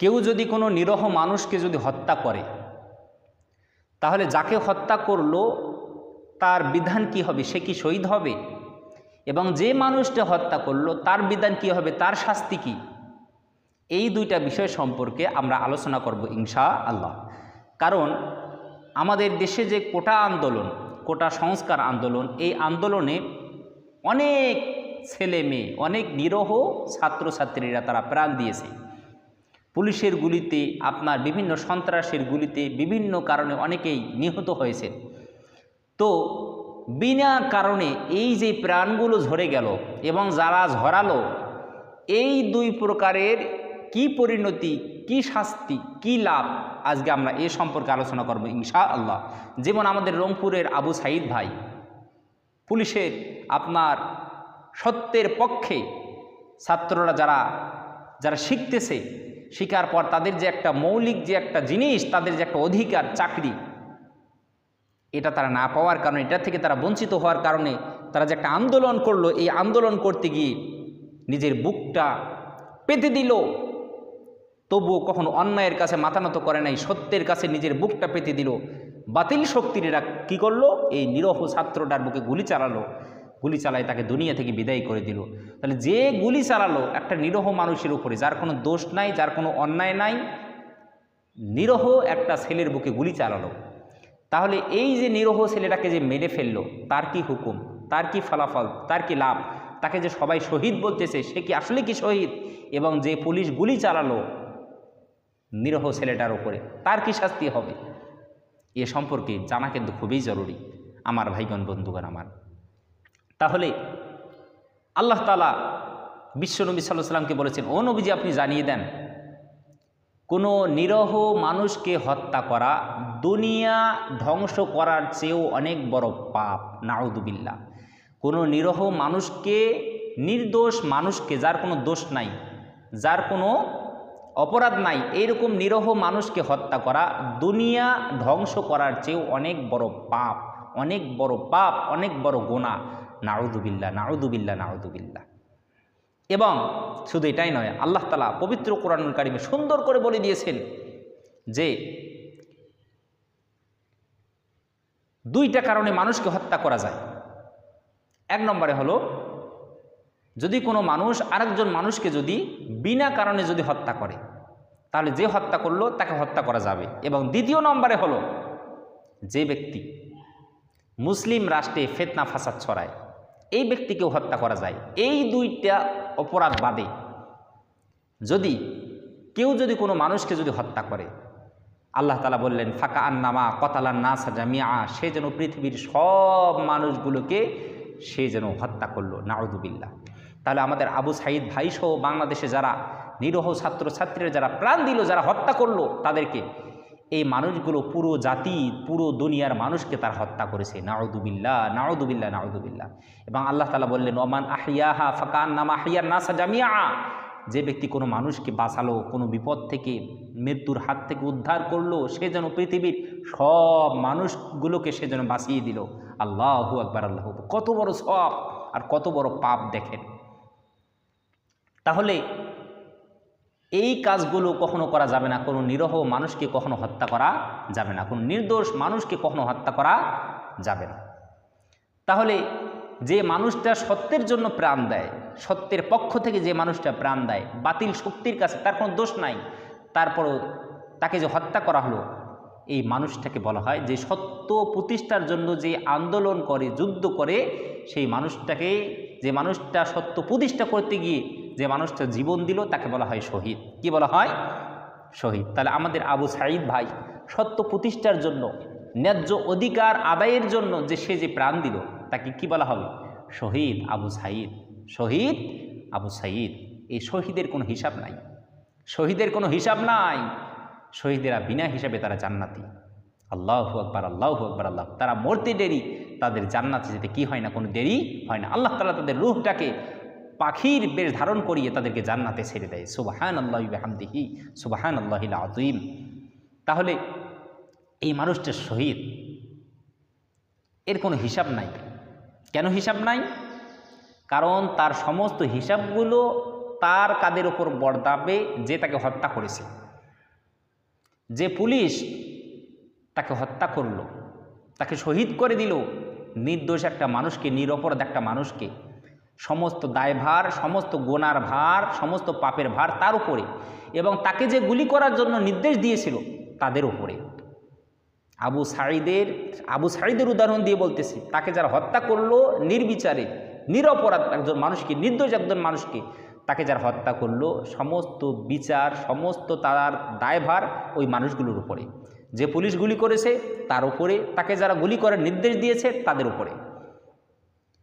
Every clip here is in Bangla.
কেউ যদি কোনো নিরহ মানুষকে যদি হত্যা করে, তাহলে যাকে হত্যা করল, তার বিধান কি হবে? সে কি শহীদ হবে? এবং যে মানুষটা হত্যা করল, তার বিধান কি হবে? তার শাস্তি কি? এই দুইটা বিষয় সম্পর্কে আমরা আলোচনা করব ইনশা আল্লাহ কারণ আমাদের দেশে যে কোটা আন্দোলন, কোটা সংস্কার আন্দোলন, এই আন্দোলনে অনেক ছেলে মেয়ে, অনেক নিরহ ছাত্রছাত্রীরা তারা প্রাণ দিয়েছে। পুলিশের গুলিতে, আপনার বিভিন্ন সন্ত্রাসের গুলিতে বিভিন্ন কারণে অনেকেই নিহত হয়েছে তো বিনা কারণে এই যে প্রাণগুলো ঝরে গেল এবং যারা ঝরালো, এই দুই প্রকারের কি পরিণতি, কি শাস্তি, কি লাভ, আজকে আমরা এ সম্পর্কে আলোচনা করব ইনশা আল্লাহ যেমন আমাদের রংপুরের আবু সাইদ ভাই, পুলিশের আপনার সত্যের পক্ষে ছাত্ররা যারা যারা শিখতেছে শিকার পর তাদের যে একটা মৌলিক যে একটা জিনিস, তাদের যে একটা অধিকার, চাকরি, এটা তারা না পাওয়ার কারণে, এটা থেকে তারা বঞ্চিত হওয়ার কারণে তারা যে একটা আন্দোলন করল, এই আন্দোলন করতে গিয়ে নিজের বুকটা পেতে দিল। তবুও কখনো অন্যায়ের কাছে মাথা নত করে নাই, সত্যের কাছে নিজের বুকটা পেতে দিল। বাতিল শক্তির এরা কী করল? এই নিরহ ছাত্রটার বুকে গুলি চালালো। গুলি চালায়, তাকে দুনিয়া থেকে বিদায় করে দিল। তাহলে যে গুলি চালালো, একটা নিরহ মানুষের উপরে, যার কোনো দোষ নাই, যার কোনো অন্যায় নাই, নিরহ একটা ছেলের বুকে গুলি চালালো। তাহলে এই যে নিরহ ছেলেটাকে যে মেরে ফেলল, তার কি হুকুম? তার কি ফলাফল? তার কি লাভ? তাকে যে সবাই শহীদ বলতেছে, সে কি আসলে কি শহীদ? এবং যে পুলিশ গুলি চালালো নিরহ ছেলেটার ওপরে তার কি শাস্তি হবে? এ সম্পর্কে জানা কিন্তু খুবই জরুরি, আমার ভাইগণ, বন্ধুগণ আমার। তাহলে আল্লাহ তালা বিশ্বনবী সাল্লাহ সাল্লামকে বলেছেন, ও নবীজি, আপনি জানিয়ে দেন, কোনো নিরহ মানুষকে হত্যা করা দুনিয়া ধ্বংস করার চেয়েও অনেক বড় পাপ নাউদুবিল্লা কোনো নিরহ মানুষকে, নির্দোষ মানুষকে, যার কোনো দোষ নাই, যার কোনো অপরাধ নাই, এইরকম নিরহ মানুষকে হত্যা করা দুনিয়া ধ্বংস করার চেয়েও অনেক বড় পাপ, অনেক বড় পাপ, অনেক বড় গোনা নাউদুবিল্লা নাউদুবিল্লা নাউদুবিল্লা এবং শুধু এটাই নয়, আল্লাহ তালা পবিত্র কোরআনুল কারিমে সুন্দর করে বলে দিয়েছেন যে, দুইটা কারণে মানুষকে হত্যা করা যায়। এক নম্বরে হলো, যদি কোনো মানুষ আরেকজন মানুষকে যদি বিনা কারণে যদি হত্যা করে, তাহলে যে হত্যা করল তাকে হত্যা করা যাবে। এবং দ্বিতীয় নম্বরে হলো, যে ব্যক্তি মুসলিম রাষ্ট্রে ফেতনা, ফাসাদ ছড়ায় এই ব্যক্তিকেও হত্যা করা যায়। এই দুইটা অপরাধ বাদে যদি কেউ যদি কোনো মানুষকে যদি হত্যা করে, আল্লাহ তালা বললেন, ফাঁকা আন্নামা কতালান না সাজামিয়া সে যেন পৃথিবীর সব মানুষগুলোকে সে যেন হত্যা করল। নাউদুবিল্লা তাহলে আমাদের আবু সাইদ ভাইসহ বাংলাদেশে যারা নিরহ ছাত্রছাত্রীরা যারা প্রাণ দিল, যারা হত্যা করল, তাদেরকে এই মানুষগুলো পুরো জাতি, পুরো দুনিয়ার মানুষকে তার হত্যা করেছে। নাউদুবিল্লা নাউদুবিল্লা নাউদুবিল্লা এবং আল্লাহ তালা বললেন, ওমান আহিয়াহা ফাকান নামা আহিয়ার নাসা জামিয়া যে ব্যক্তি কোনো মানুষকে বাঁচালো, কোনো বিপদ থেকে, মৃত্যুর হাত থেকে উদ্ধার করল, সে যেন পৃথিবীর সব মানুষগুলোকে সে যেন বাঁচিয়ে দিল। আল্লাহু আকবার, আল্লাহ কত বড় সব আর কত বড় পাপ দেখেন। তাহলে এই কাজগুলো কখনো করা যাবে না। কোনো নিরহ মানুষকে কখনো হত্যা করা যাবে না। কোনো নির্দোষ মানুষকে কখনো হত্যা করা যাবে না। তাহলে যে মানুষটা সত্যের জন্য প্রাণ দেয়, সত্যের পক্ষ থেকে যে মানুষটা প্রাণ দেয়, বাতিল শক্তির কাছে তার কোনো দোষ নাই। তারপরও তাকে যে হত্যা করা হলো, এই মানুষটাকে বলা হয় যে সত্য প্রতিষ্ঠার জন্য যে আন্দোলন করে, যুদ্ধ করে, সেই মানুষটাকে, যে মানুষটা সত্য প্রতিষ্ঠা করতে গিয়ে যে মানুষটা জীবন দিল, তাকে বলা হয় শহীদ। কি বলা হয়? শহীদ। তাহলে আমাদের আবু সাঈদ ভাই সত্য প্রতিষ্ঠার জন্য, ন্যায্য অধিকার আদায়ের জন্য যে সে যে প্রাণ দিল, তাকে কি বলা হবে? শহীদ আবু সাঈদ। শহীদ আবু সাঈদ। এই শহীদের কোনো হিসাব নাই। শহীদের কোনো হিসাব নাই। শহীদেরা বিনা হিসাবে তারা জান্নাতি। আল্লাহ আকবার আল্লাহ আকবার, আল্লাহ। তারা মরতে দেরি, তাদের জান্নাতে যেতে কি হয় না? কোনো দেরি হয় না। আল্লাহ তালা তাদের রুহটাকে পাখির বেশ ধারণ করিয়ে তাদেরকে জান্নাতে ছেড়ে দেয়। সুবাহান আল্লাহ হামদিহি সুবাহান আল্লাহ আজইম তাহলে এই মানুষটা শহীদ এর কোনো হিসাব নাই। কেন হিসাব নাই? কারণ তার সমস্ত হিসাবগুলো তার কাদের ওপর বর্দাবে যে তাকে হত্যা করেছে। যে পুলিশ তাকে হত্যা করল, তাকে শহীদ করে দিল, নির্দোষ একটা মানুষকে, নিরপরাধ একটা মানুষকে সমস্ত দায়ভার, সমস্ত গোনার ভার, সমস্ত পাপের ভার তার উপরে এবং তাকে যে গুলি করার জন্য নির্দেশ দিয়েছিল তাদের উপরে। আবু সাইদের আবু সাইদের উদাহরণ দিয়ে বলতেছি, তাকে যারা হত্যা করল নির্বিচারে, নিরপরাধ একজন মানুষকে, নির্দোষ একজন মানুষকে, তাকে যারা হত্যা করল সমস্ত বিচার, সমস্ত তার দায়ভার ওই মানুষগুলোর উপরে। যে পুলিশ গুলি করেছে তার উপরে, তাকে যারা গুলি করার নির্দেশ দিয়েছে তাদের উপরে।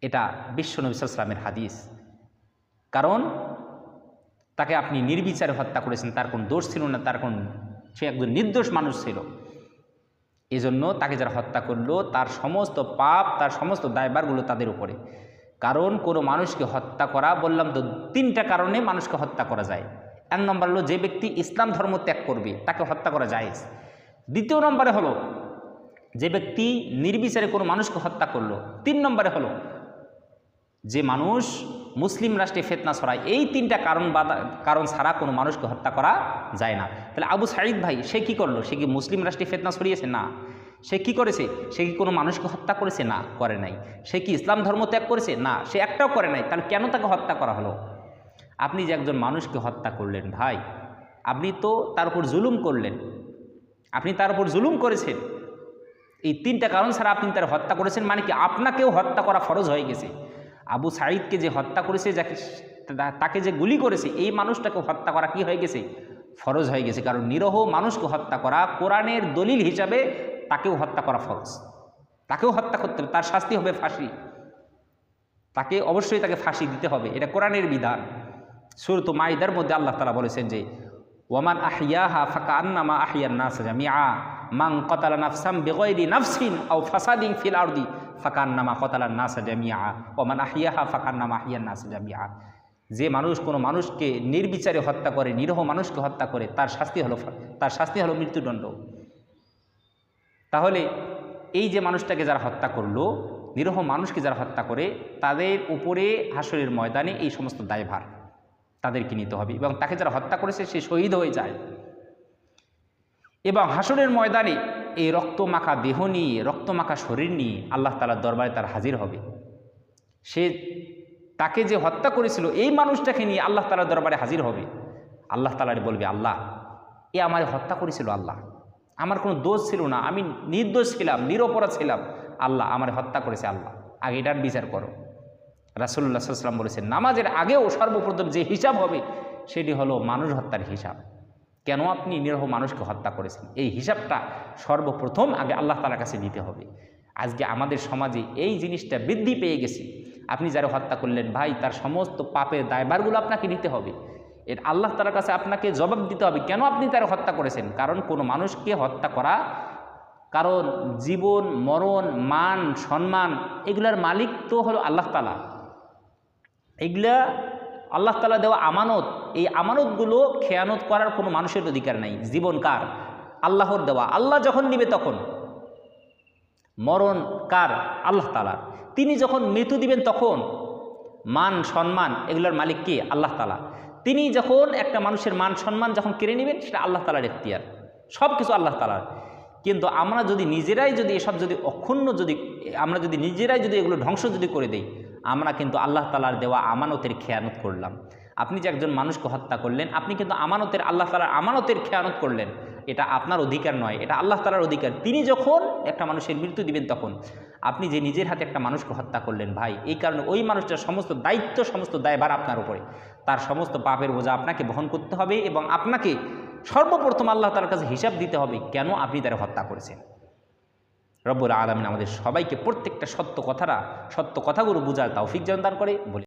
এটা বিশ্ব নবিসামের হাদিস। কারণ তাকে আপনি নির্বিচারে হত্যা করেছেন, তার কোন দোষ ছিল না, তার কোন, সে একজন নির্দোষ মানুষ ছিল। এজন্য তাকে যারা হত্যা করল, তার সমস্ত পাপ, তার সমস্ত দায়বারগুলো তাদের উপরে। কারণ কোনো মানুষকে হত্যা করা, বললাম তো তিনটা কারণে মানুষকে হত্যা করা যায়। এক নম্বর হলো যে ব্যক্তি ইসলাম ধর্ম ত্যাগ করবে, তাকে হত্যা করা যায় দ্বিতীয় নম্বরে হলো যে ব্যক্তি নির্বিচারে কোনো মানুষকে হত্যা করল, তিন নম্বরে হলো যে মানুষ মুসলিম রাষ্ট্রে ফেতনা ছড়ায়, এই তিনটা কারণ বাধা, কারণ ছাড়া কোনো মানুষকে হত্যা করা যায় না। তাহলে আবু সাইদ ভাই, সে কি করল? সে কি মুসলিম রাষ্ট্রে ফেতনা ছড়িয়েছে? না। সে কি করেছে? সে কি কোনো মানুষকে হত্যা করেছে? না, করে নাই। সে কি ইসলাম ধর্ম ত্যাগ করেছে? না, সে একটাও করে নাই। তাহলে কেন তাকে হত্যা করা হলো? আপনি যে একজন মানুষকে হত্যা করলেন ভাই, আপনি তো তার উপর জুলুম করলেন। আপনি তার উপর জুলুম করেছেন। এই তিনটা কারণ ছাড়া আপনি তার হত্যা করেছেন মানে কি আপনাকেও হত্যা করা ফরজ হয়ে গেছে? আবু সাঈদকে যে হত্যা করেছে, যাকে তাকে যে গুলি করেছে, এই মানুষটাকে হত্যা করা কি হয়ে গেছে? ফরজ হয়ে গেছে। কারণ নিরহ মানুষকে হত্যা করা কোরআনের দলিল হিসাবে তাকেও হত্যা করা ফরজ। তাকেও হত্যা করতে হবে। তার শাস্তি হবে ফাঁসি। তাকে অবশ্যই তাকে ফাঁসি দিতে হবে। এটা কোরআনের বিধান। সুরত মাইদার মধ্যে আল্লাহ তালা বলেছেন যে ওয়ামান আহিয়াহা ফাঁকা আন্নামা আহিয়ান নাস জামিয়া মাং কতালা নাফসাম বেগৈরি নাফসিন আও ফাসাদিং ফিল আরদি ফাকান্নামা কতালার নাসা জামিয়া ওমান আহিয়াহা ফাকান্নামা আহিয়ান নাসা জামিয়া যে মানুষ কোনো মানুষকে নির্বিচারে হত্যা করে, নিরহ মানুষকে হত্যা করে, তার শাস্তি হলো তার শাস্তি হলো মৃত্যুদণ্ড। তাহলে এই যে মানুষটাকে যারা হত্যা করল, নিরহ মানুষকে যারা হত্যা করে, তাদের উপরে হাসরের ময়দানে এই সমস্ত দায়ভার তাদেরকে নিতে হবে এবং তাকে যারা হত্যা করেছে সে শহীদ হয়ে যায়। এবং হাসরের ময়দানে এই রক্তমাখা দেহ নিয়ে, রক্তমাখা শরীর নিয়ে আল্লাহ তালার দরবারে তার হাজির হবে। সে তাকে যে হত্যা করেছিল, এই মানুষটাকে নিয়ে আল্লাহ তালার দরবারে হাজির হবে। আল্লাহ তালারে বলবে, আল্লাহ, এ আমার হত্যা করেছিল আল্লাহ। আমার কোনো দোষ ছিল না, আমি নির্দোষ ছিলাম, নিরপরাধ ছিলাম। আল্লাহ, আমার হত্যা করেছে আল্লাহ। আগে এটার বিচার করো। রাসুল্লাহ সাল্লাম বলেছেন, নামাজের আগেও সর্বপ্রথম যে হিসাব হবে, সেটি হলো মানুষ হত্যার হিসাব। কেন আপনি নিরহ মানুষকে হত্যা করেছেন? এই হিসাবটা সর্বপ্রথম আগে আল্লাহ তালার কাছে দিতে হবে। আজকে আমাদের সমাজে এই জিনিসটা বৃদ্ধি পেয়ে গেছে। আপনি যারা হত্যা করলেন, ভাই, তার সমস্ত পাপের দায়ভারগুলো আপনাকে নিতে হবে। এর আল্লাহ তালার কাছে আপনাকে জবাব দিতে হবে, কেন আপনি তারা হত্যা করেছেন? কারণ কোনো মানুষকে হত্যা করা, কারণ জীবন, মরণ, মান, সম্মান, এগুলার মালিক তো হলো আল্লাহ তালা এগুলা আল্লাহ তালা দেওয়া আমানত, এই আমানতগুলো খেয়ানত করার কোনো মানুষের অধিকার নাই। জীবন কার? আল্লাহর দেওয়া। আল্লাহ যখন নিবে তখন। মরণ কার? আল্লাহ তালার তিনি যখন মৃত্যু দিবেন তখন, মান, সম্মান, এগুলোর মালিক কে? আল্লাহ তালা তিনি যখন একটা মানুষের মান, সম্মান যখন কেড়ে নেবেন, সেটা আল্লাহ তালার এখতিয়ার। সব কিছু আল্লাহ তালার কিন্তু আমরা যদি নিজেরাই যদি এসব যদি অক্ষুণ্ণ যদি, আমরা যদি নিজেরাই যদি এগুলো ধ্বংস যদি করে দেই আমরা কিন্তু আল্লাহ তালার দেওয়া আমানতের খেয়ানত করলাম। আপনি যে একজন মানুষকে হত্যা করলেন, আপনি কিন্তু আমানতের, আল্লাহ তালার আমানতের খেয়ানত করলেন। এটা আপনার অধিকার নয়, এটা আল্লাহ তালার অধিকার। তিনি যখন একটা মানুষের মৃত্যু দিবেন তখন, আপনি যে নিজের হাতে একটা মানুষকে হত্যা করলেন ভাই, এই কারণে ওই মানুষটার সমস্ত দায়িত্ব, সমস্ত দায়ভার আপনার উপরে। তার সমস্ত পাপের বোঝা আপনাকে বহন করতে হবে এবং আপনাকে সর্বপ্রথম আল্লাহ তালার কাছে হিসাব দিতে হবে, কেন আপনি তারা হত্যা করেছেন। রব্বুর আলমিন আমাদের সবাইকে প্রত্যেকটা সত্য কথাটা সত্য কথাগুলো বোঝার তৌফিক দান করে বলে